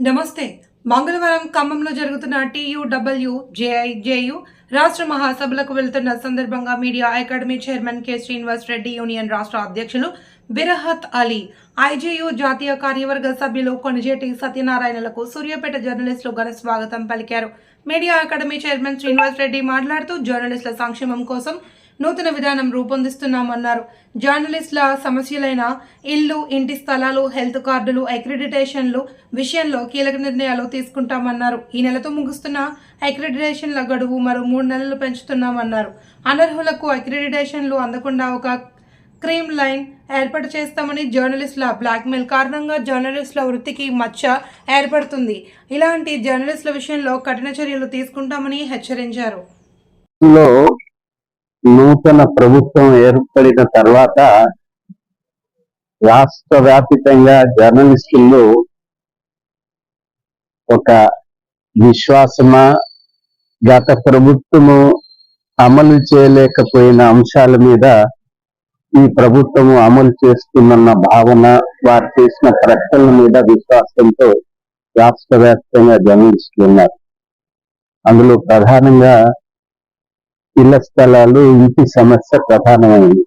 నమస్తే. మంగళవారం ఖమ్మంలో జరుగుతున్న టీయూడబ్ల్యూ జేఐజేయు రాష్ట్ర మహాసభలకు వెళ్తున్న సందర్భంగా media academy chairman K Srinivas Reddy union రాష్ట్ర అధ్యక్షులు బిరహత్ అలీ ఐజేయు జాతీయ కార్యవర్గ సభ్యులు కొణిజేటి సత్యనారాయణలకు సూర్యాపేట జర్నలిస్టులు ఘన స్వాగతం పలికారు. Media academy chairman Srinivas Reddy మాట్లాడుతూ జర్నలిస్టుల సంక్షేమం కోసం నూతన విధానం రూపొందిస్తున్నామన్నారు. జర్నలిస్టుల సమస్యలైన ఇల్లు ఇంటి స్థలాలు హెల్త్ కార్డులు అక్రిడిటేషన్లు విషయంలో కీలక నిర్ణయాలు తీసుకుంటామన్నారు. ఈ నెలతో ముగుస్తున్న అక్రిడిటేషన్ల గడువు మరో మూడు నెలలు పెంచుతున్నామన్నారు. అనర్హులకు అక్రిడిటేషన్లు అందకుండా ఒక క్రీమ్ లైన్ ఏర్పాటు చేస్తామని జర్నలిస్టుల బ్లాక్మెయిల్ కారణంగా జర్నలిస్టుల వృత్తికి మచ్చ ఏర్పడుతుంది. ఇలాంటి జర్నలిస్టుల విషయంలో కఠిన చర్యలు తీసుకుంటామని హెచ్చరించారు. లో నూతన ప్రభుత్వం ఏర్పడిన తర్వాత రాష్ట్ర వ్యాపితంగా జర్నలిస్టుల్లో ఒక విశ్వాసమా గత ప్రభుత్వము అమలు చేయలేకపోయిన అంశాల మీద ఈ ప్రభుత్వము అమలు చేస్తుందన్న భావన వారు చేసిన ప్రకటనల మీద విశ్వాసంతో రాష్ట్ర వ్యాప్తంగా జర్నలిస్టులు ఉన్నారు. అందులో ప్రధానంగా ఇళ్ళ స్థలాలు ఇంటి సమస్య ప్రధానమైంది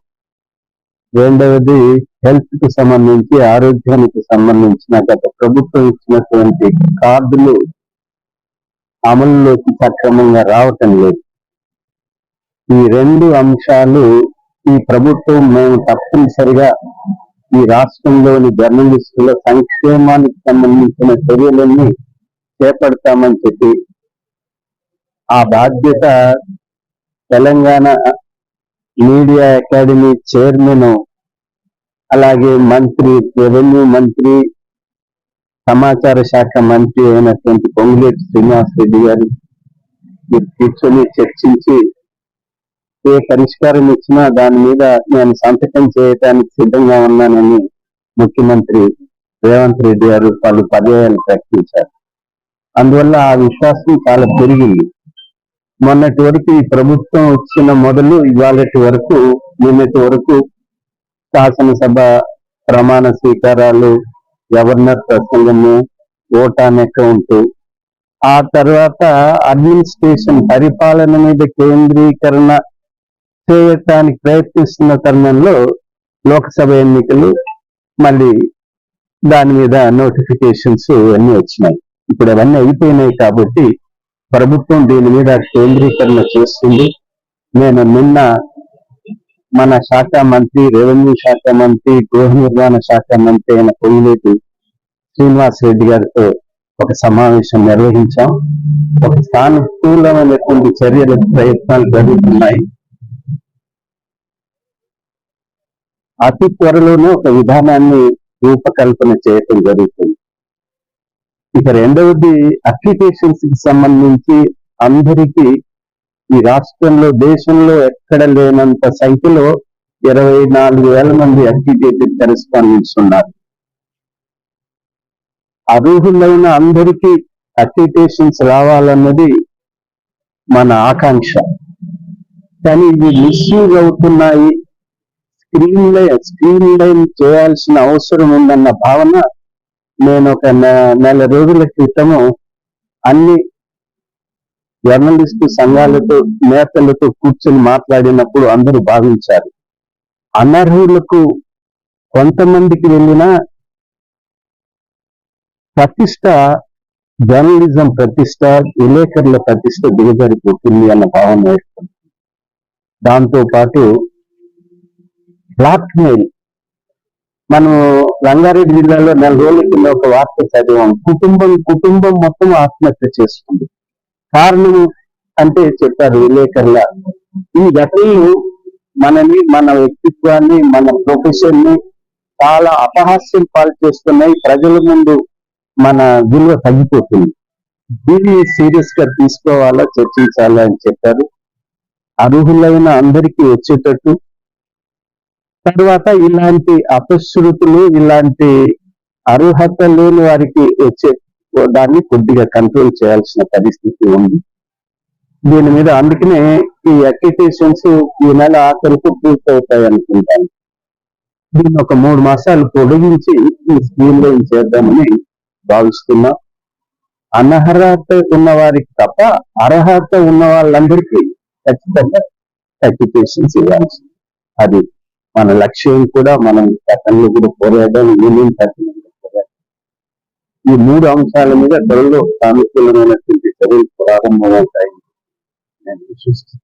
రెండవది హెల్త్కు సంబంధించి ఆరోగ్యానికి సంబంధించిన గత ప్రభుత్వం ఇచ్చినటువంటి కార్డులు అమలులోకి సక్రమంగా రావటం లేదు. ఈ రెండు అంశాలు ఈ ప్రభుత్వం మేము తప్పనిసరిగా ఈ రాష్ట్రంలోని జర్నలిస్టుల సంక్షేమానికి సంబంధించిన చర్యలన్నీ చేపడతామని చెప్పి ఆ బాధ్యత తెలంగాణ మీడియా అకాడమీ చైర్మన్ అలాగే మంత్రి రెవెన్యూ మంత్రి సమాచార శాఖ మంత్రి అయినటువంటి పొంగులేటి శ్రీనివాస్ రెడ్డి గారు మీరు కూర్చొని చర్చించి ఏ పరిష్కారం ఇచ్చినా దాని మీద నేను సంతకం చేయడానికి సిద్ధంగా ఉన్నానని ముఖ్యమంత్రి రేవంత్ రెడ్డి గారు పలు పర్యాయాలు ప్రకటించారు. అందువల్ల ఆ విశ్వాసం చాలా పెరిగింది. మొన్నటి వరకు ఈ ప్రభుత్వం వచ్చిన మొదలు ఇవాళటి వరకు నిన్నటి వరకు శాసనసభ ప్రమాణ స్వీకారాలు గవర్నర్ ప్రసంగము ఓటాన్ అకౌంట్. ఆ తర్వాత అడ్మినిస్ట్రేషన్ పరిపాలన మీద కేంద్రీకరణ చేయటానికి ప్రయత్నిస్తున్న తరుణంలో లోక్సభ ఎన్నికలు మళ్ళీ దాని మీద నోటిఫికేషన్స్ అన్ని వచ్చినాయి. ఇప్పుడు అవన్నీ అయిపోయినాయి కాబట్టి ప్రభుత్వం దీని మీద కేంద్రీకరణ చేస్తుంది. నేను నిన్న మన శాఖ మంత్రి రెవెన్యూ శాఖ మంత్రి గృహ నిర్మాణ శాఖ మంత్రి అయిన పొయ్యిలేటి శ్రీనివాస్ రెడ్డి గారితో ఒక సమావేశం నిర్వహించాం. ఒక సానుకూలమైనటువంటి చర్యల ప్రయత్నాలు జరుగుతున్నాయి. అతి త్వరలోనే ఒక విధానాన్ని రూపకల్పన చేయటం జరుగుతుంది. ఇక రెండవది అప్లికేషన్స్కి సంబంధించి అందరికీ ఈ రాష్ట్రంలో దేశంలో ఎక్కడ లేనంత సంఖ్యలో ఇరవై నాలుగు వేల మంది అప్లికేటెడ్ కరెస్పాండెంట్స్ ఉన్నారు. అర్హులైన అందరికీ అప్లికేషన్స్ రావాలన్నది మన ఆకాంక్ష. కానీ ఇవి మిస్యూజ్ అవుతున్నాయి. స్క్రీన్ లైన్ స్క్రీన్ లైన్ చేయాల్సిన అవసరం ఉందన్న భావన నేను ఒక నె- నెల రోజుల క్రితము అన్ని జర్నలిస్టు సంఘాలతో నేతలతో కూర్చొని మాట్లాడినప్పుడు అందరూ భావించారు. అనర్హులకు కొంతమందికి వెళ్ళిన ప్రతిష్ట జర్నలిజం ప్రతిష్ట విలేకరుల ప్రతిష్ట దిగజారిపోతుంది అన్న భావన వేస్తుంది దాంతో పాటు బ్లాక్మెయిల్ మనం రంగారెడ్డి జిల్లాలో నెల రోజుల కింద ఒక వార్త చదివాం. కుటుంబం కుటుంబం మొత్తం ఆత్మహత్య చేసుకుంది. కారణం అంటే చెప్పారు విలేకరుల. ఈ ఘటనలు మనని మన వ్యక్తిత్వాన్ని మన ప్రొఫెషన్ని చాలా అపహాస్యం పాలు చేస్తున్నాయి. ప్రజల ముందు మన విలువ తగ్గిపోతుంది. దీన్ని సీరియస్గా తీసుకోవాలా చర్చించాలా అని చెప్పారు. అర్హులైన అందరికీ వచ్చేటట్టు తర్వాత ఇలాంటి అపశ్రుతులు ఇలాంటి అర్హత లేని వారికి వచ్చే దాన్ని కొద్దిగా కంట్రోల్ చేయాల్సిన పరిస్థితి ఉంది. దీని మీద అందుకనే ఈ అప్లికేషన్స్ ఈ నెల ఆఖరికి పూర్తవుతాయి అనుకుంటాను. దీన్ని ఒక మూడు మాసాలు పొడిగించి ఈ స్కీమ్లో చేద్దామని భావిస్తున్నా. అనర్హత ఉన్న వారికి తప్ప అర్హత ఉన్న వాళ్ళందరికీ ఖచ్చితంగా సర్టిఫికేషన్స్ ఇవ్వాల్సింది అది మన లక్ష్యం కూడా మనం గతంలో కూడా పోరాడడం యూనియన్ తరఫున ఈ మూడు అంశాల మీద త్వరలో సానుకూలమైనటువంటి చర్యలు ప్రారంభమవుతాయి. నేను విశ్వసిస్తున్నాను.